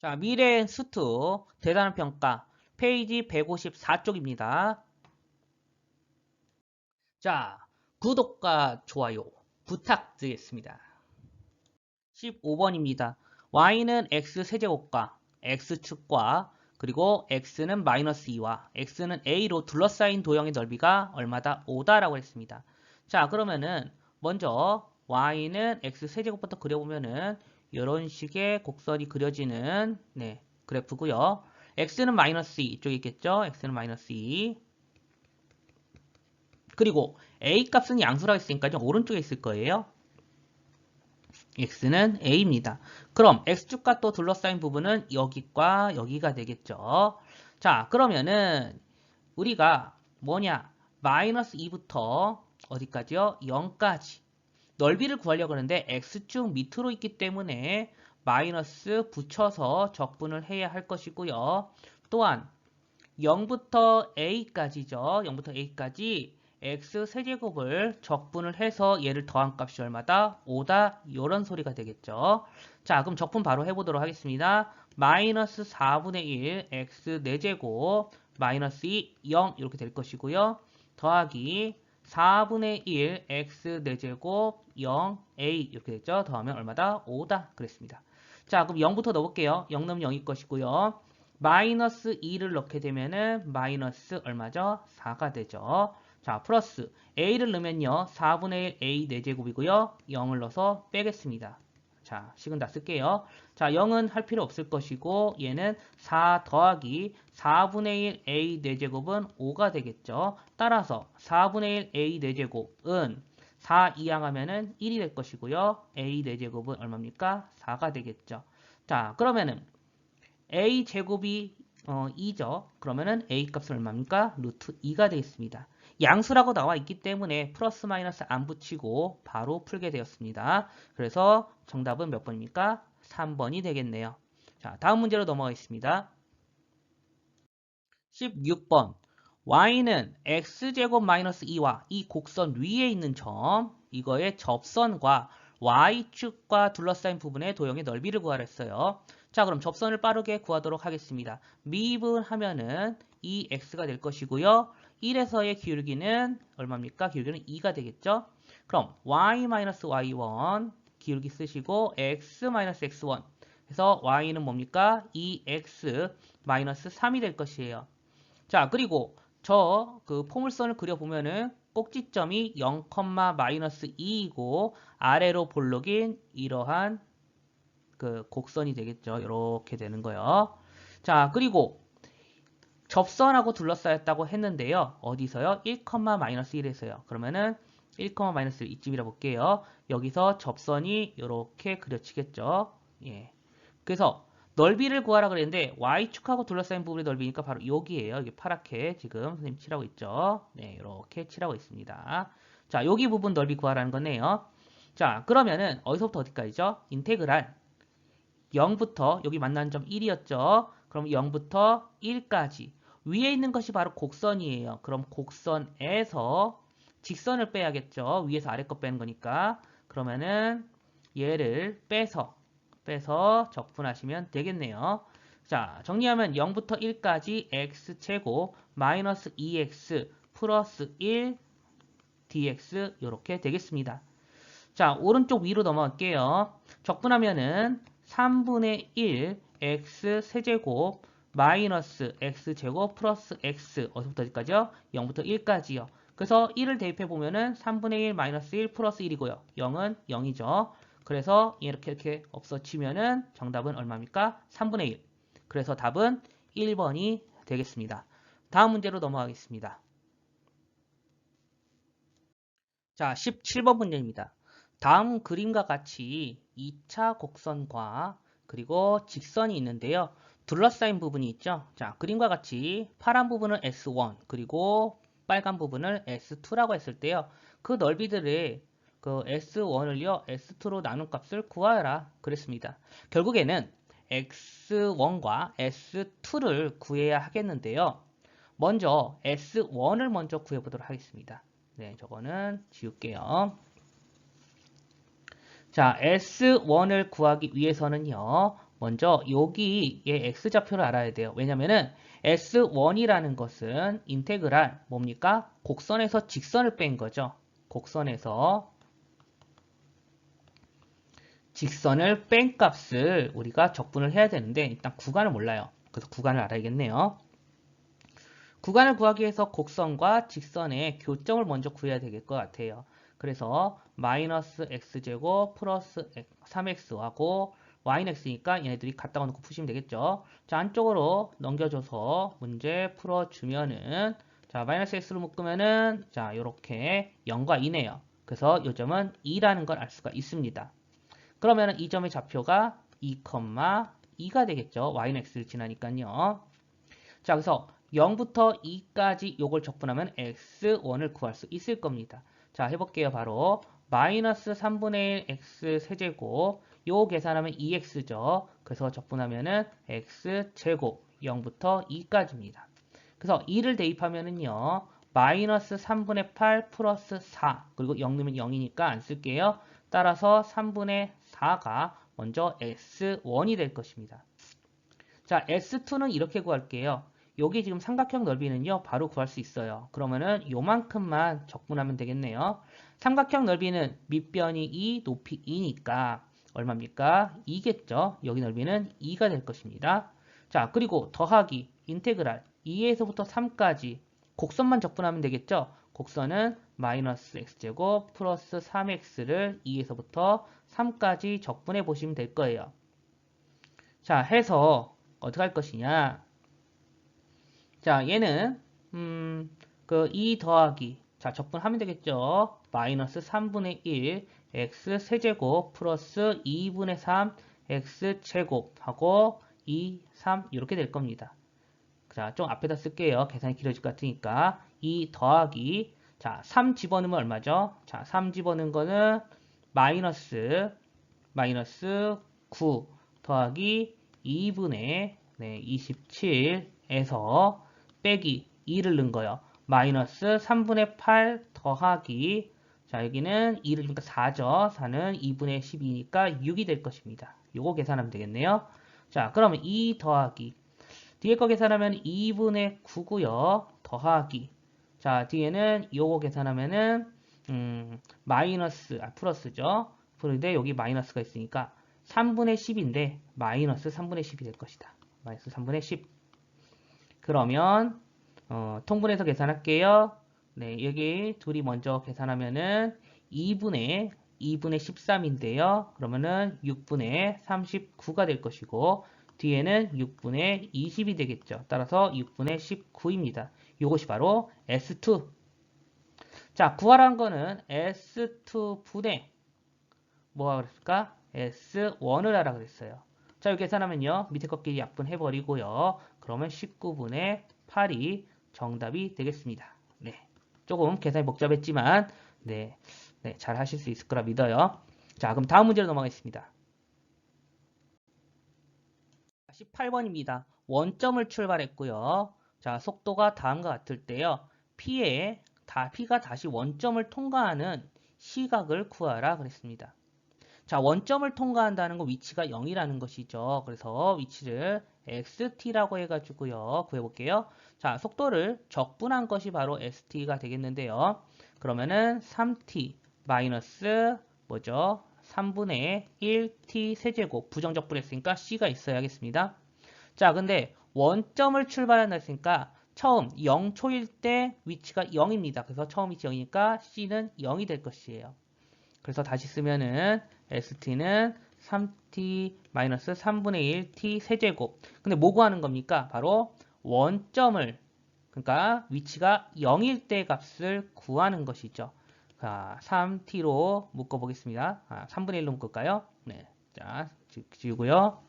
자, 미래 수투 대단한 평가 페이지 154쪽입니다. 자, 구독과 좋아요 부탁드리겠습니다. 15번입니다. y는 x 세제곱과 x축과 그리고 x는 마이너스 2와 x는 a로 둘러싸인 도형의 넓이가 얼마다? 5다라고 했습니다. 자, 그러면은 먼저 y는 x 세제곱부터 그려보면은 이런 식의 곡선이 그려지는 네, 그래프고요. x는 마이너스 2 이쪽에 있겠죠? x는 마이너스 2 그리고 a 값은 양수라고 했으니까 오른쪽에 있을 거예요. x는 a입니다. 그럼 x축과 또 둘러싸인 부분은 여기과 여기가 되겠죠. 자 그러면은 우리가 뭐냐 마이너스 2부터 어디까지요? 0까지 넓이를 구하려고 하는데 x축 밑으로 있기 때문에 마이너스 붙여서 적분을 해야 할 것이고요. 또한 0부터 a까지죠. 0부터 a까지 x 세제곱을 적분을 해서 얘를 더한 값이 얼마다? 5다 이런 소리가 되겠죠. 자 그럼 적분 바로 해보도록 하겠습니다. 마이너스 4분의 1 x 4제곱 마이너스 2 0 이렇게 될 것이고요. 더하기 4분의 1 x 4제곱 0 a 이렇게 됐죠. 더하면 얼마다? 5다 그랬습니다. 자 그럼 0부터 넣어볼게요. 0 넣으면 0일 것이고요. 마이너스 2를 넣게 되면은 마이너스 얼마죠? 4가 되죠. 자 플러스 a를 넣으면요. 4분의 1 a 4제곱이고요. 0을 넣어서 빼겠습니다. 자, 식은 다 쓸게요. 자, 0은 할 필요 없을 것이고 얘는 4 더하기 4분의 1 a 4제곱은 5가 되겠죠. 따라서 4분의 1 a 4제곱은 4 이항하면은 1이 될 것이고요. a 4제곱은 얼마입니까? 4가 되겠죠. 자, 그러면은 a 제곱이 어, 2죠. 그러면은 a 값은 얼마입니까? 루트 2가 되겠습니다. 양수라고 나와 있기 때문에 플러스 마이너스 안 붙이고 바로 풀게 되었습니다. 그래서 정답은 몇 번입니까? 3번이 되겠네요. 자, 다음 문제로 넘어가겠습니다. 16번 y는 x제곱 마이너스 2와 이 곡선 위에 있는 점 이거의 접선과 y축과 둘러싸인 부분의 도형의 넓이를 구하라 했어요. 자 그럼 접선을 빠르게 구하도록 하겠습니다. 미분하면은 2x가 될 것이고요. 1에서의 기울기는 얼마입니까? 기울기는 2가 되겠죠? 그럼 y-y1 기울기 쓰시고 x-x1 그래서 y는 뭡니까? 2x 3이 될 것이에요. 자, 그리고 저 그 포물선을 그려보면은 꼭지점이 0,-2이고 아래로 볼록인 이러한 그 곡선이 되겠죠. 이렇게 되는 거예요. 자, 그리고 접선하고 둘러싸였다고 했는데요. 어디서요? 1,-1에서요. 그러면은 1,-1 이쯤이라 볼게요. 여기서 접선이 이렇게 그려지겠죠. 예. 그래서 넓이를 구하라 그랬는데 y축하고 둘러싸인 부분의 넓이니까 바로 여기에요. 이게 파랗게 지금 선생님 칠하고 있죠. 네, 이렇게 칠하고 있습니다. 자, 여기 부분 넓이 구하라는 거네요. 자, 그러면은 어디서부터 어디까지죠? 인테그랄 0부터 여기 만나는 점 1이었죠. 그럼 0부터 1까지 위에 있는 것이 바로 곡선이에요. 그럼 곡선에서 직선을 빼야겠죠. 위에서 아래 거 빼는 거니까. 그러면은 얘를 빼서 빼서 적분하시면 되겠네요. 자, 정리하면 0부터 1까지 x제곱 마이너스 2x 플러스 1 dx 이렇게 되겠습니다. 자, 오른쪽 위로 넘어갈게요. 적분하면은 3분의 1 x 세제곱 마이너스 x제곱 플러스 x 어디부터 어디까지요? 0부터 1까지요. 그래서 1을 대입해 보면은 3분의 1 마이너스 1 플러스 1이고요. 0은 0이죠. 그래서 이렇게 이렇게 없어지면은 정답은 얼마입니까? 3분의 1. 그래서 답은 1번이 되겠습니다. 다음 문제로 넘어가겠습니다. 자, 17번 문제입니다. 다음 그림과 같이 2차 곡선과 그리고 직선이 있는데요. 둘러싸인 부분이 있죠. 자, 그림과 같이 파란 부분을 S1 그리고 빨간 부분을 S2라고 했을 때요. 그 넓이들의 그 S1을요. S2로 나눈 값을 구하라 그랬습니다. 결국에는 X1과 S2를 구해야 하겠는데요. 먼저 S1을 먼저 구해보도록 하겠습니다. 네, 저거는 지울게요. 자, S1을 구하기 위해서는요. 먼저 여기의 x좌표를 알아야 돼요. 왜냐면은 S1이라는 것은 인테그랄 뭡니까? 곡선에서 직선을 뺀 거죠. 곡선에서 직선을 뺀 값을 우리가 적분을 해야 되는데 일단 구간을 몰라요. 그래서 구간을 알아야겠네요. 구간을 구하기 위해서 곡선과 직선의 교점을 먼저 구해야 될 것 같아요. 그래서 마이너스 x제곱 플러스 3x하고 y는 x니까 얘네들이 갖다 놓고 푸시면 되겠죠. 자 안쪽으로 넘겨줘서 문제 풀어주면은 자 마이너스 x로 묶으면은 자 이렇게 0과 2네요. 그래서 이 점은 2라는 걸 알 수가 있습니다. 그러면은 이 점의 좌표가 2, 2가 되겠죠. y는 x를 지나니까요. 자 그래서 0부터 2까지 요걸 적분하면 x1을 구할 수 있을 겁니다. 자 해볼게요. 바로 마이너스 3분의 1 x 세제곱 요 계산하면 2x죠. 그래서 적분하면은 x제곱 0부터 2까지입니다. 그래서 2를 대입하면은요. 마이너스 3분의 8 플러스 4 그리고 0 넣으면 0이니까 안 쓸게요. 따라서 3분의 4가 먼저 S1이 될 것입니다. 자, S2는 이렇게 구할게요. 여기 지금 삼각형 넓이는요. 바로 구할 수 있어요. 그러면은 요만큼만 적분하면 되겠네요. 삼각형 넓이는 밑변이 2, 높이 2니까 얼마입니까? 2겠죠. 여기 넓이는 2가 될 것입니다. 자, 그리고 더하기 인테그랄 2에서부터 3까지 곡선만 적분하면 되겠죠. 곡선은 마이너스 x제곱 플러스 3x를 2에서부터 3까지 적분해 보시면 될 거예요. 자, 해서 어떻게 할 것이냐? 자, 얘는 음, 그 2 더하기 자, 적분하면 되겠죠. 마이너스 3분의 1 x 세제곱 플러스 2분의 3 x 제곱하고 2, 3 이렇게 될 겁니다. 자, 좀 앞에다 쓸게요. 계산이 길어질 것 같으니까 2 더하기 자, 3 집어넣으면 얼마죠? 자, 3 집어넣은 거는 마이너스 마이너스 9 더하기 2분의 네, 27에서 빼기 2를 넣은 거예요. 마이너스 3분의 8 더하기 자 여기는 2를 주니까 4죠. 4는 2분의 12니까 6이 될 것입니다. 요거 계산하면 되겠네요. 자 그러면 2 더하기 뒤에 거 계산하면 2분의 9고요. 더하기 자 뒤에는 요거 계산하면은 음, 마이너스 아 플러스죠. 그런데 여기 마이너스가 있으니까 3분의 10인데 마이너스 3분의 10이 될 것이다. 마이너스 3분의 10 그러면 어, 통분해서 계산할게요. 네, 여기 둘이 먼저 계산하면은 2분의 2분의 13인데요. 그러면은 6분의 39가 될 것이고 뒤에는 6분의 20이 되겠죠. 따라서 6분의 19입니다. 이것이 바로 S2. 자, 구하라는 거는 S2 분의 뭐가 그랬을까? S1을 하라 그랬어요. 자, 여기 계산하면요. 밑에 꺾기 약분해버리고요. 그러면 19분의 8이 정답이 되겠습니다. 네. 조금 계산이 복잡했지만 네, 네, 잘 하실 수 있을 거라 믿어요. 자, 그럼 다음 문제로 넘어가겠습니다. 18번입니다. 원점을 출발했고요. 자, 속도가 다음과 같을 때요. P에 다 P가 다시 원점을 통과하는 시각을 구하라 그랬습니다. 자, 원점을 통과한다는 거 위치가 0이라는 것이죠. 그래서 위치를 xt라고 해가지고요. 구해볼게요. 자, 속도를 적분한 것이 바로 st가 되겠는데요. 그러면은 3t 마이너스 뭐죠? 3분의 1t 세제곱 부정적분했으니까 c가 있어야겠습니다. 자, 근데 원점을 출발한다 했으니까 처음 0초일 때 위치가 0입니다. 그래서 처음 위치 0이니까 c는 0이 될 것이에요. 그래서 다시 쓰면은 st는 3t-3분의 1t 세제곱. 근데 뭐 구하는 겁니까? 바로 원점을 그러니까 위치가 0일 때 값을 구하는 것이죠. 자, 3t로 묶어 보겠습니다. 아, 3분의 1로 묶을까요? 네. 자, 지우고요.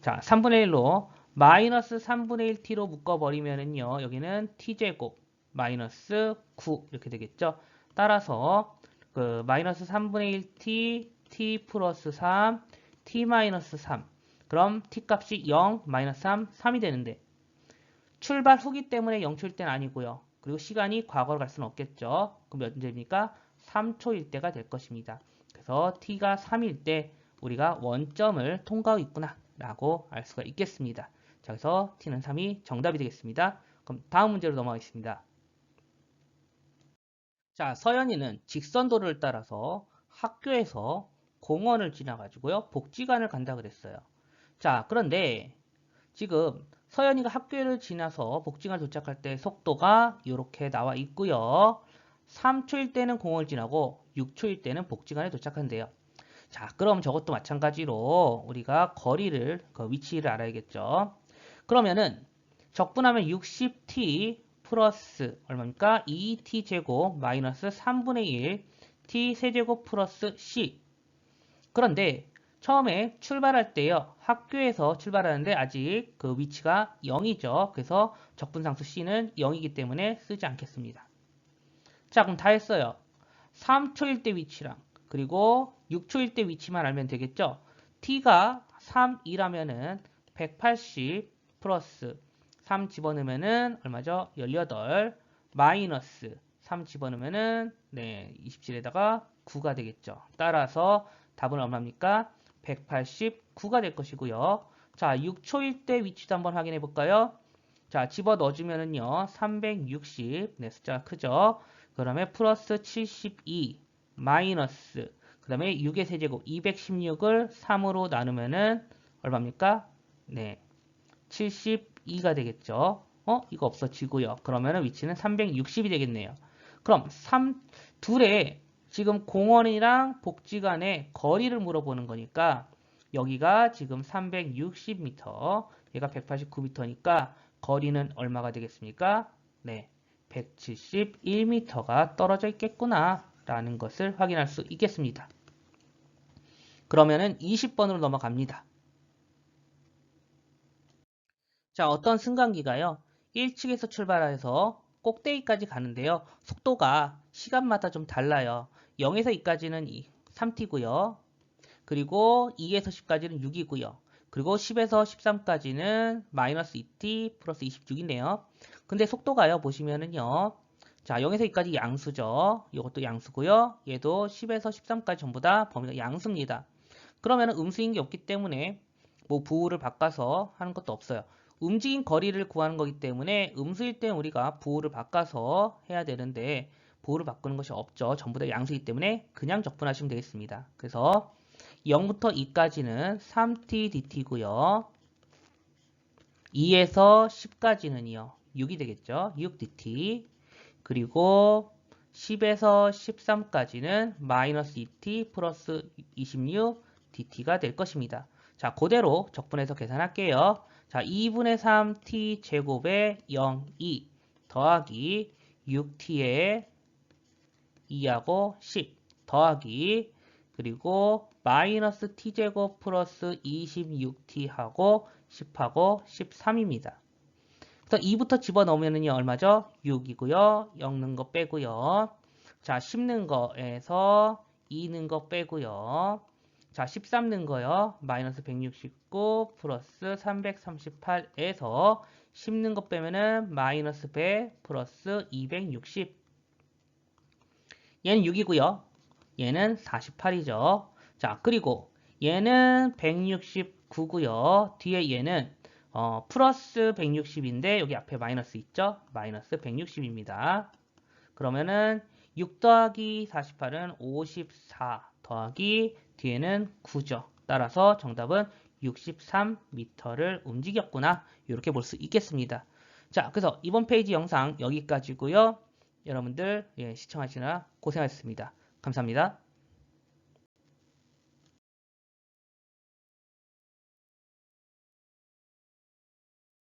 자, 3분의 1로 마이너스 3분의 1t로 묶어 버리면은요. 여기는 t제곱 마이너스 9 이렇게 되겠죠. 따라서 그 마이너스 3분의 1t t 플러스 3 t 마이너스 3 그럼 t 값이 0 마이너스 3 3이 되는데 출발 후기 때문에 0초일 때는 아니고요. 그리고 시간이 과거로 갈 수는 없겠죠. 그럼 몇 년입니까? 3초일 때가 될 것입니다. 그래서 t가 3일 때 우리가 원점을 통과하고 있구나 라고 알 수가 있겠습니다. 자, 그래서 t는 3이 정답이 되겠습니다. 그럼 다음 문제로 넘어가겠습니다. 자, 서연이는 직선도로를 따라서 학교에서 공원을 지나가지고요. 복지관을 간다 그랬어요. 자, 그런데 지금 서연이가 학교를 지나서 복지관 도착할 때 속도가 이렇게 나와 있고요. 3초일 때는 공원을 지나고 6초일 때는 복지관에 도착한대요. 자, 그럼 저것도 마찬가지로 우리가 거리를, 그 위치를 알아야겠죠. 그러면은 적분하면 60t 플러스 얼마입니까? 2t 제곱 마이너스 3분의 1 t 세제곱 플러스 c 그런데 처음에 출발할 때요. 학교에서 출발하는데 아직 그 위치가 0이죠. 그래서 적분상수 c는 0이기 때문에 쓰지 않겠습니다. 자, 그럼 다 했어요. 3초일 때 위치랑 그리고 6초일 때 위치만 알면 되겠죠. t가 3이라면은 180 플러스 3 집어넣으면은 얼마죠? 18 마이너스 3 집어넣으면은 네, 27에다가 9가 되겠죠. 따라서 답은 얼마입니까? 189가 될 것이고요. 자, 6초일 때 위치도 한번 확인해 볼까요? 자, 집어 넣어주면은요, 360, 네, 숫자가 크죠? 그 다음에 플러스 72, 마이너스, 그 다음에 6의 세제곱, 216을 3으로 나누면은 얼마입니까? 네, 72가 되겠죠? 어? 이거 없어지고요. 그러면은 위치는 360이 되겠네요. 그럼 3, 둘의 지금 공원이랑 복지관의 거리를 물어보는 거니까 여기가 지금 360m, 얘가 189m니까 거리는 얼마가 되겠습니까? 네, 171m가 떨어져 있겠구나 라는 것을 확인할 수 있겠습니다. 그러면은 20번으로 넘어갑니다. 자, 어떤 승강기가요? 1층에서 출발해서 꼭대기까지 가는데요. 속도가 시간마다 좀 달라요. 0에서 2까지는 3t고요. 그리고 2에서 10까지는 6이고요. 그리고 10에서 13까지는 마이너스 2t 플러스 26이네요. 근데 속도가요. 보시면은요. 자, 0에서 2까지 양수죠. 이것도 양수고요. 얘도 10에서 13까지 전부 다 범위가 양수입니다. 그러면은 음수인 게 없기 때문에 뭐 부호를 바꿔서 하는 것도 없어요. 움직인 거리를 구하는 거기 때문에 음수일 때 우리가 부호를 바꿔서 해야 되는데 부호를 바꾸는 것이 없죠. 전부 다 양수이기 때문에 그냥 적분하시면 되겠습니다. 그래서 0부터 2까지는 3t dt고요. 2에서 10까지는요. 6이 되겠죠. 6dt 그리고 10에서 13까지는 마이너스 2t 플러스 26 dt가 될 것입니다. 자, 그대로 적분해서 계산할게요. 자, 2분의 3t 제곱에 0, 2 더하기 6t에 2하고 10 더하기 그리고 마이너스 t제곱 플러스 26t하고 10하고 13입니다. 그래서 2부터 집어넣으면요 얼마죠? 6이고요. 0 넣은 거 빼고요. 자, 10 넣은 거에서 2 넣은 거 빼고요. 자, 13 넣은 거요. 마이너스 169 플러스 338에서 10 넣은 거 빼면은 마이너스 100 플러스 260. 얘는 6이고요. 얘는 48이죠. 자, 그리고 얘는 169고요. 뒤에 얘는 어, 플러스 160인데 여기 앞에 마이너스 있죠? 마이너스 160입니다. 그러면은 6 더하기 48은 54 더하기 뒤에는 9죠. 따라서 정답은 63m를 움직였구나. 이렇게 볼 수 있겠습니다. 자, 그래서 이번 페이지 영상 여기까지고요. 여러분들 예, 시청하시느라 고생하셨습니다. 감사합니다.